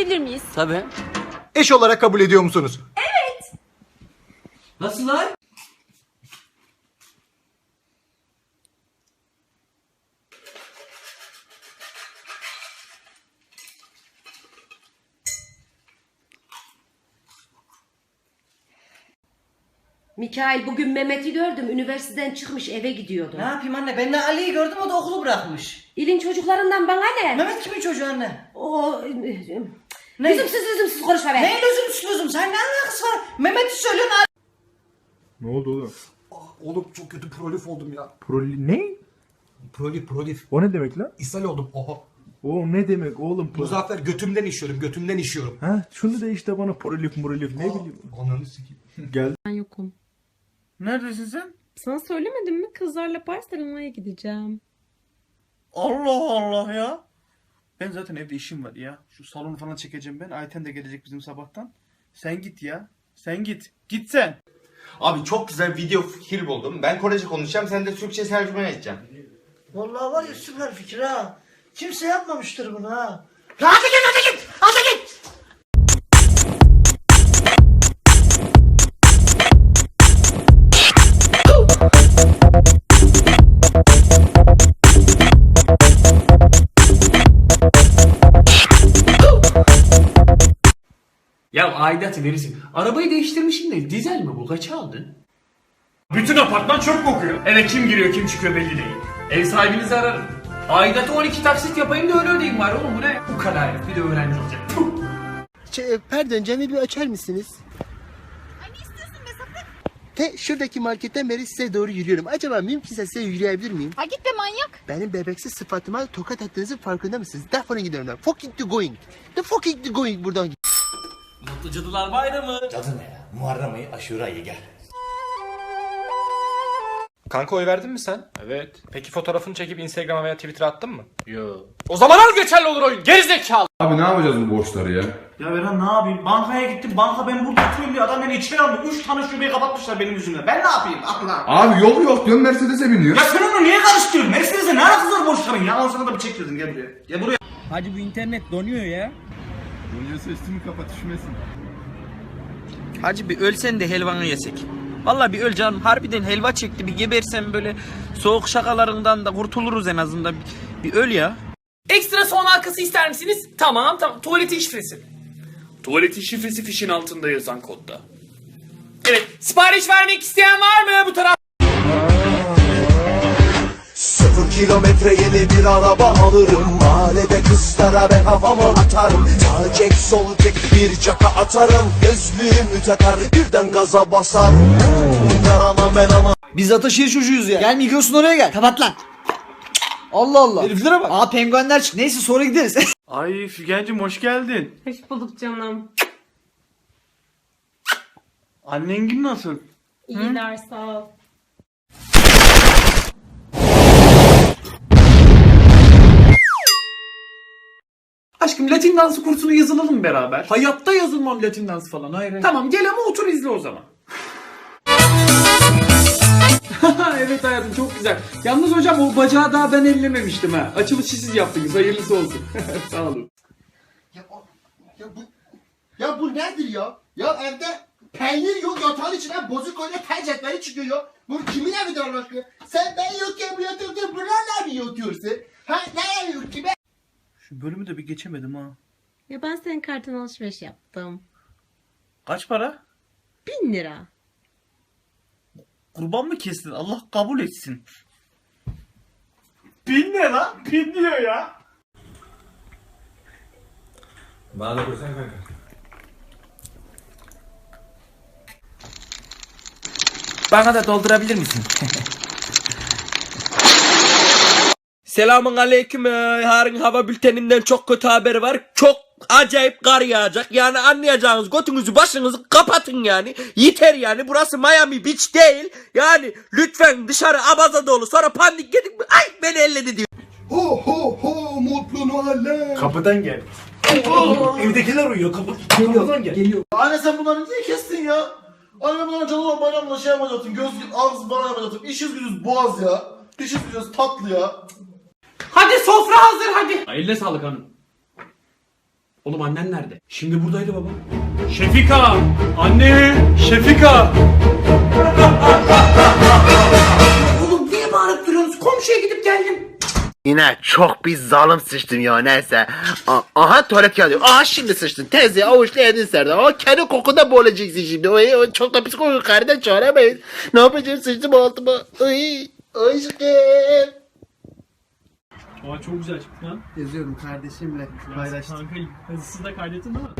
girebilir miyiz? Tabii. Eş olarak kabul ediyor musunuz? Nasıl lan? Mikail bugün Mehmet'i gördüm. Üniversiteden çıkmış eve gidiyordu. Ne yapayım anne? Ben de Ali'yi gördüm o da okulu bırakmış. İlin çocuklarından bana ne? Mehmet kimin çocuğu anne? O Ne? Lüzumsuz lüzumsuz konuşma be. Ne lüzumsuz lüzum? Sen ne alakası var? Mehmet'i söylüyorsun. Ne oldu oğlum? Oğlum çok kötü prolif oldum ya. Proli ne? Prolif prolif. O ne demek lan? İshal oldum. Oha. O ne demek oğlum? Pro- Muzaffer götümden işiyorum götümden işiyorum. Ha şunu da işte bana prolif murolif ne bileyim. Ananı sikeyim. Gel. Ben yokum. Neredesin sen? Sana söylemedim mi? Kızlarla Barcelona'ya gideceğim. Allah Allah ya. Ben zaten evde işim var ya. Şu salonu falan çekeceğim ben. Ayten de gelecek bizim sabahtan. Sen git ya. Sen git. Git sen. Abi çok güzel video fikir buldum. Ben Korece konuşacağım, sen de Türkçe tercüme edeceksin. Vallahi var ya süper fikir ha. Kimse yapmamıştır bunu ha. Ya aidatı verirsin. Arabayı değiştirmişim de dizel mi bu? Kaça aldın? Bütün apartman çöp kokuyor. Eve kim giriyor kim çıkıyor belli değil. Ev sahibinizi ararım. Aidatı 12 taksit yapayım da öyle ödeyeyim var oğlum bu ne? Bu kadar bir de öğrenci olacak. Puh. Şey, pardon camı bir açar mısınız? Ay ne istiyorsun be sapık? Te şuradaki marketten beri size doğru yürüyorum. Acaba mümkünse size yürüyebilir miyim? Ha git be manyak. Benim bebeksiz sıfatıma tokat attığınızın farkında mısınız? Defolun gidin oradan. Fucking to going. The fucking to going buradan. Mutlu Cadılar Bayramı. Cadı ne ya? Muharrem ayı, aşure ayı gel. Kanka oy verdin mi sen? Evet. Peki fotoğrafını çekip Instagram'a veya Twitter'a attın mı? Yo. O zaman al geçerli olur oyun. Gerizekalı. Abi ne yapacağız bu borçları ya? Ya Beren ne yapayım? Bankaya gittim. Banka ben burada oturuyorum diye adam beni içeri aldı. Üç tane şubeyi kapatmışlar benim yüzümden. Ben ne yapayım? Allah. Abi yol yok diyorum Mercedes'e biniyor. Ya sen onu niye karıştırıyorsun? Mercedes'e ne alakası var borçların ya? Al sana da bir çek dedim. Gel buraya. Gel buraya. Hacı bu internet donuyor ya. Donuyorsa üstümü kapat üşümesin. Hacı bir ölsen de helvanı yesek. Vallahi bir öl canım. Harbiden helva çekti. Bir gebersen böyle soğuk şakalarından da kurtuluruz en azından. Bir, bir öl ya. Ekstra son halkası ister misiniz? Tamam tamam. Tuvaletin şifresi. Tuvaletin şifresi fişin altında yazan kodda. Evet. Sipariş vermek isteyen var mı bu taraf? Sıfır kilometre yeni bir araba alırım. Mahallede kızlara ben kafamı atarım. Sağ çek sol çek bir caka atarım. Gözlüğümü takar birden gaza basar. Ben anam. Biz Ataşehir çocuğuyuz ya. Gel Migros'un oraya gel. Kapat lan. Allah Allah. Heriflere bak. Aa penguenler çık. Neyse sonra gideriz. Ay Figen'cim hoş geldin. Hoş bulduk canım. Annen gün nasıl? İyiler sağ ol. Aşkım Latin dansı kursuna yazılalım beraber. Hayatta yazılmam Latin dansı falan hayır. Tamam gel ama otur izle o zaman. evet hayatım çok güzel. Yalnız hocam o bacağı daha ben ellememiştim ha. Açılışı siz yaptınız hayırlısı olsun. Sağ olun. Ya, ya bu ya bu nedir ya? Ya evde peynir yok yatağın içine bozuk öyle tenceretleri çıkıyor ya. Bu kimin evidir Allah aşkına? Sen ben yokken bu yatakta bunlar ne yatıyorsun? Ha ne yok ki be? Şu bölümü de bir geçemedim ha. Ya ben senin kartına alışveriş yaptım. Kaç para? Bin lira. Kurban mı kestin? Allah kabul etsin. Bin ne lan? Bin diyor ya. Bana da koysana kanka. Bana da doldurabilir misin? Selamun aleyküm. Yarın hava bülteninden çok kötü haber var. Çok acayip kar yağacak. Yani anlayacağınız götünüzü başınızı kapatın yani. Yeter yani. Burası Miami Beach değil. Yani lütfen dışarı abaza dolu. Sonra pandik yedik mi? Ay beni elledi diyor. Ho ho ho mutlu Noeller. Kapıdan gel. Evdekiler uyuyor kapı. Kapıdan gel. Geliyor. Anne sen bunları niye kestin ya? Anne bunları canlı bayramla şey yapacaktın. Göz ağız bana yapacaktın. İşiz gücüz boğaz ya. İşiz gücüz tatlı ya. Hadi sofra hazır hadi. Eline sağlık hanım. Oğlum annen nerede? Şimdi buradaydı baba. Şefika! Anne! Şefika! Oğlum niye bağırıp duruyorsunuz? Komşuya gidip geldim. Yine çok bir zalim sıçtın ya neyse. A- aha tuvalet kağıdı. Aha şimdi sıçtın. Teyze avuçla yedin serdin. Ama kendi kokunda boğulacaksın şimdi. Oy, oy, çok da pis kokuyor. Karnından çağıramayız. Ne yapacağım sıçtım altıma. Ay, aşkım. Aa çok güzel çıktı lan. Yazıyorum kardeşimle paylaştım. Kanka hızlısı da kaydettin değil mi?